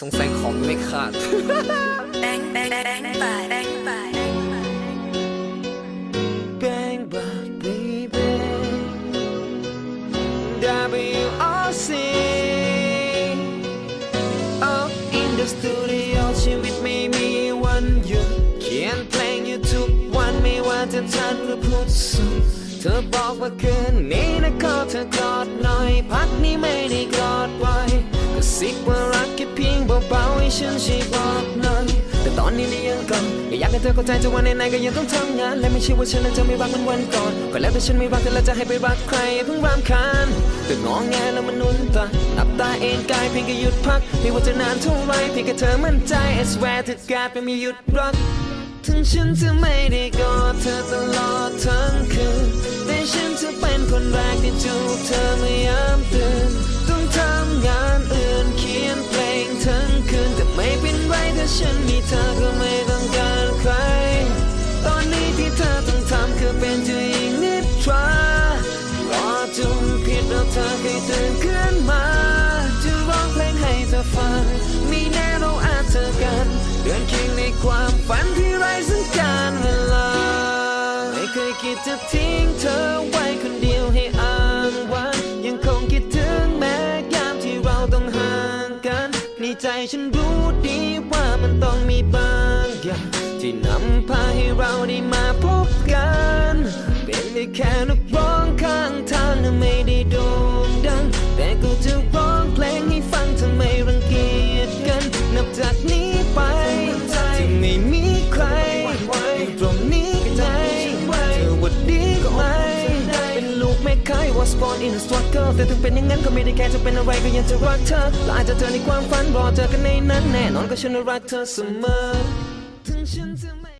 สงสัยของไม่ขาด bang bang bang bang bang bang Bang bang baby WRC Up in the studio ชีวิตไม่มีวันหยุดเขียนเพลงอยู่ทุกวันไม่ว่าจะทันหรือพุธสุขเธอบอกว่าคืนนี้นะขอเธอกอดหน่อย พักนี้ไม่ได้กอดไว้ก็สิบว่า ฉันช่วยบอกหน่อยแต่ตอนนี้นี่ยังก่อนก็อยากให้เธอเข้าใจจะว่าไหนๆก็ยังต้องทำงาน และไม่ใช่ว่าฉันนั้นจะไม่รักเหมือนวันก่อนก็แล้วแต่ฉันไม่รักเธอแล้วจะให้ไปรักใครเพิ่งรำคาญแต่งอแงแล้วมันนุ่นตาหลับตาเอนกายเพียงแค่หยุดพักไม่ว่าจะนานเท่าไรเพียงแค่เธอมั่นใจ I swear to God ไม่มีหยุดรัก ถึงฉันจะไม่ได้กอดเธอตลอดทั้งคืน เธอเคยตื่นขึ้นมาจะร้องเพลงให้เธอฟัง มีแน่เราอาจเจอกัน เดินเคียงในความฝันที่ไร้สัญญาณเวลา ไม่เคยคิดจะทิ้งเธอไว้คนเดียวให้อ้างว้างยังคงคิดถึงแม้ยามที่เราต้องห่างกันในใจฉันรู้ดีว่ามันต้องมีบางอย่างที่นำพาให้เราได้มาพบกัน เป็นได้แค่นก was born in a struggle แต่ถึงเป็นอย่างนั้นก็ไม่ได้แค่จะเป็นอะไรก็ยังจะรักเธอและอาจจะเจอในความฝันรอเจอกันในนั้นแน่นอนก็ฉันรักเธอเสมอถึงฉันจะไม่